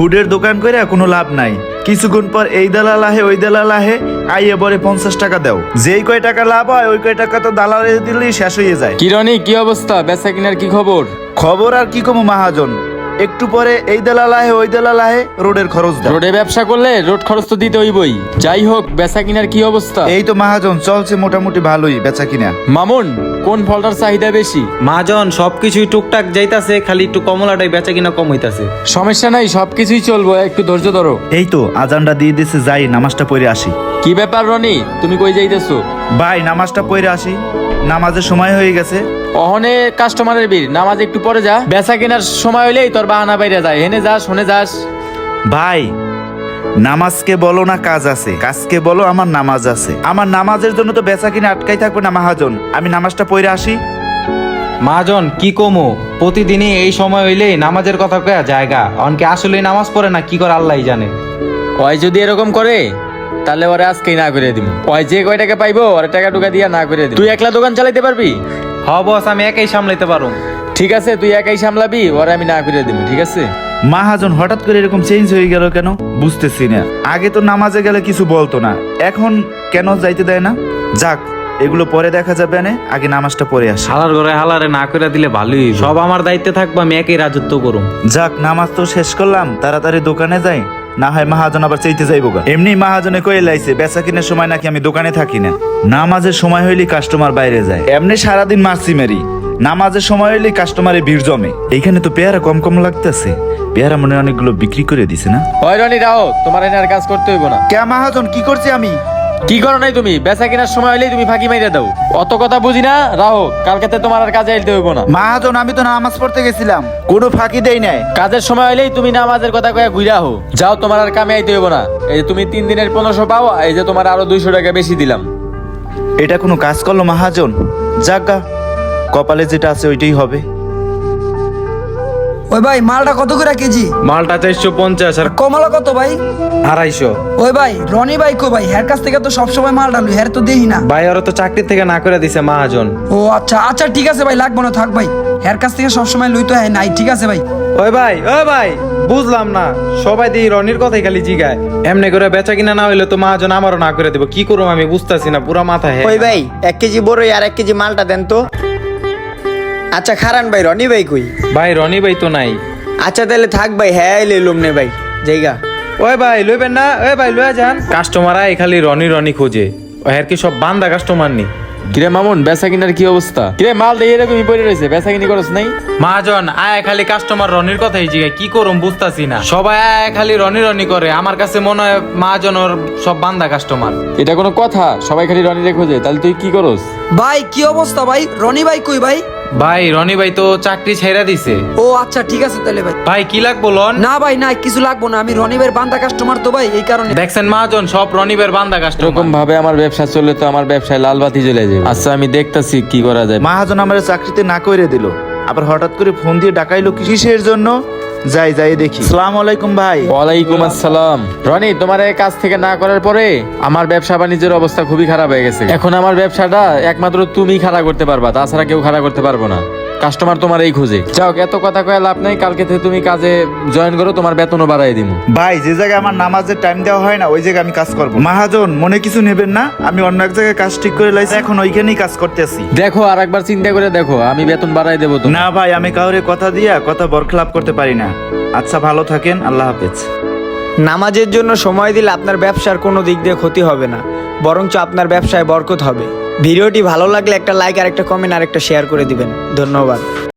ফুডের দোকান করে কোনো লাভ নাই। কিছুক্ষণ পর এই দালাল আহে ওই দালাল আহে আইয়ে বলে পঞ্চাশ টাকা দাও। যেই কয় টাকা লাভ হয় ওই কয় টাকা তো দালালে দিলেই শেষ হয়ে যায়। কিরণী কি অবস্থা? বেচা কিনার কি খবর? খবর আর কি কমু মাহাজন? একটু পরে এই দালাল আহে ওই দালাল আহে রোডের খরচ দাও। রোডে ব্যবসা করলে রোড খরচ তো দিতে হইবই। যাই হোক বেচা কিনার কি অবস্থা? এই তো মাহাজন চলছে মোটামুটি ভালোই বেচা কিনা। মামুন কোন ফলটার চাহিদা বেশি? মাজন সবকিছুই টুকটাক যাইতাছে খালি একটু কমলাটাই বেচা কিনা কম হইতাছে। সমস্যা নাই সবকিছুই চলবো একটু ধৈর্য ধরো। এই তো আজানটা দিয়ে দিছে যাই নামাজটা পড়ে আসি। কি ব্যাপার রনি? তুমি কই যাইতেছো? ভাই নামাজটা পড়ে আসি। নামাজের সময় হয়ে গেছে। অহনে কাস্টমারের ভিড়। নামাজ একটু পরে যা। বেচা কেনার সময় হইলেই তোর বাহানা বাইরে যায়। হেনে যাস শুনে যাস। ভাই নামাজকে বলো না কাজ আছে। কাজকে বলো আমার নামাজ আছে। আমার নামাজের জন্য তো বেচা কিনে আটকাই থাকবে না মাহাজন। আমি নামাজটা পড়ে আসি। মাজন কি কমো? প্রতিদিনই এই সময় হইলেই নামাজের কথা কয়া জায়গা অনকে আসলে নামাজ পড়ে না কি করে আল্লাহ জানে। ওই যদি এরকম করে তাহলে ওরে আজকেই না করে দিব ওই যে কয় টাকা পাইবো ওরে টাকা টুকা দিয়া না করে দিব তুই একলা দোকান চালাইতে পারবি? বস আমি একাই সামলাইতে পারো ঠিক আছে তুই একাই সামলাবি ওরে আমি না করে দিব ঠিক আছে? মাহাজন হঠাৎ করে এরকম চেঞ্জ হয়ে গেল কেন? বুঝতেছি না। আগে তো নামাজে গেলে কিছু বলতো না এখন কেন যাইতে দেয় না? যাক এগুলো পরে দেখা যাবে না আগে নামাজটা পড়ে আসি। হালার ঘরে হালারে না করে দিলে ভালোই সব আমার দায়িত্বে থাকব আমি একই রাজত্ব করুম। যাক নামাজ তো শেষ করলাম তাড়াতাড়ি দোকানে যাই। না হয় মাহাজন আবার চাইতে যাইব গা। এমনি মাহাজনে কয়ে লাইছে বেচা কিনে সময় নাকি আমি দোকানে থাকি না। নামাজের সময় হইলে কাস্টমার বাইরে যায়। এমনি সারাদিন মারছি মেরি। নামাজের সময় হইলে কাস্টমারে ভিড় জমে। এইখানে তো পেয়ারা কম কম লাগতেছে। পেয়ারা মনে অনেকগুলো বিক্রি করে দিছে না? ওই রনি রাও তোমার এনে আর কাজ করতে হইব না। কে মাহাজন কি করছি আমি? কি করো নাই তুমি? বেচা কেনার সময় হইলেই তুমি ফাঁকি মাইরে দাও। অত কথা বুঝি না? রাহো কালকেতে তোমার আর কাজে আইতে হইব না। মাহাজন আমি তো নামাজ পড়তে গেছিলাম। কোনো ফাঁকি দেই নাই। কাজের সময় হইলেই তুমি নামাজের কথা কয়ে ঘুরা হো যাও তোমার আর কামে আইতে হইব না। এই যে তুমি তিন দিনের পনেরোশো পাও এই যে তোমার আরও দুইশো টাকা বেশি দিলাম। এটা কোনো কাজ করল মাহাজন? যাগা কপালে যেটা আছে ওইটাই হবে। ওই ভাই মালটা কত করে কেজি? মালটা চারশো পঞ্চাশ আর কমলা কত ভাই? আড়াইশো। ওই ভাই রনি ভাই কো ভাই হের কাছ থেকে তো সবসময় লুই হের তো দেই না। ভাই ওরা তো চাকরি থেকে না করে দিছে মাহাজন। ও আচ্ছা আচ্ছা ঠিক আছে ভাই লাগবো না থাক ভাই। হের কাছ থেকে সবসময় লুই তো হ্যাঁ নাই ঠিক আছে ভাই। ওই ভাই ওই ভাই বুঝলাম না। সবাই দিয়ে রনির কথাই খালি জিগায়। এমনি করে বেচা কিনা না হইলে তো মাহাজন আমারও না করে দিব। কি করব আমি বুঝতাছি না পুরা মাথা ওই ভাই এক কেজি বড়ই আর এক কেজি মালটা দেন তো। আচ্ছা খারান ভাই রনি ভাই কই? ভাই রনি ভাই তো নাই। আচ্ছা তাহলে থাক ভাই হ্যাঁ লইলুম নে ভাই জায়গা। ওই ভাই লইবেন না ওই ভাই লয়ে যান। কাস্টমার আয় খালি রনি রনি খোঁজে। আর কি সব বান্দা কাস্টমার নি? কিরে মামুন বেচা কিনার কি অবস্থা? কিরে মাল দিয়ে এরকমই পড়ে রয়েছে বেচা কিনি করছ নাই? মহাজন আয় খালি কাস্টমার রনির কথাই জিগায় কি করুম বুঝতাছি না। সবাই আয় খালি রনি রনি করে আমার কাছে মনে হয় মহাজন ওর সব বান্দা কাস্টমার এটা কোনো কথা সবাই খালি রনি রে খোঁজে তাহলে তুই কি করস? ভাই কি অবস্থা ভাই? রনি ভাই কই ভাই? ভাই রনি ভাই তো চাকরি ছেড়ে দিছে। ও আচ্ছা ঠিক আছে তাহলে ভাই। ভাই কি লাগবো লোন? না ভাই না কিছু লাগবো না। আমি রনি ভাইয়ের বান্দা কাস্টমার তো ভাই এই কারণে। দেখছেন মহাজন সব রনি ভাইয়ের বান্দা কাস্টমার এরকম ভাবে আমার ব্যবসা চললে তো আমার ব্যবসায় লাল বাতি জ্বলে যাবে। আচ্ছা আমি দেখতাছি কি করা যায়। মাহাজন আমার চাকরিতে না কইরে দিল। আবার হঠাৎ করে ফোন দিয়ে ডাকাইলো কিসের জন্য? যাই যাই দেখি। সালাম আলাইকুম ভাই। ওয়ালাইকুম আসসালাম। রনি, তোমার এই কাজ থেকে না করার পরে আমার ব্যবসা বাণিজ্যের অবস্থা খুবই খারাপ হয়ে গেছে। এখন আমার ব্যবসাটা একমাত্র তুমি খাড়া করতে পারবা, তাছাড়া কেউ খাড়া করতে পারব না। কাস্টমার তোমার এই খুঁজে। যাও এত কথা কয়ে লাভ নাই কালকে থেকে তুমি কাজে জয়েন করো তোমার বেতনও বাড়াই দিব ভাই যে জায়গায় আমার নামাজের টাইম দেওয়া হয় না ওই জায়গায় আমি কাজ করব। মহাজন মনে কিছু নেবেন না? আমি অন্য এক জায়গায় কাজ ঠিক করে লাইছি এখন ওইখানেই কাজ করতেছি। দেখো আর একবার চিন্তা করে দেখো আমি বেতন বাড়াই দেবো তো না ভাই আমি কাউরে কথা দিয়া কথা বরখলাপ করতে পারি না। আচ্ছা ভালো থাকেন আল্লাহ হাফেজ। নামাজের জন্য সময় দিলে আপনার ব্যবসার কোনো দিক দিয়ে ক্ষতি হবে না বরঞ্চ আপনার ব্যবসায় বরকত হবে। ভিডিওটি ভালো লাগলে একটা লাইক আর একটা কমেন্ট আর একটা শেয়ার করে দিবেন। ধন্যবাদ।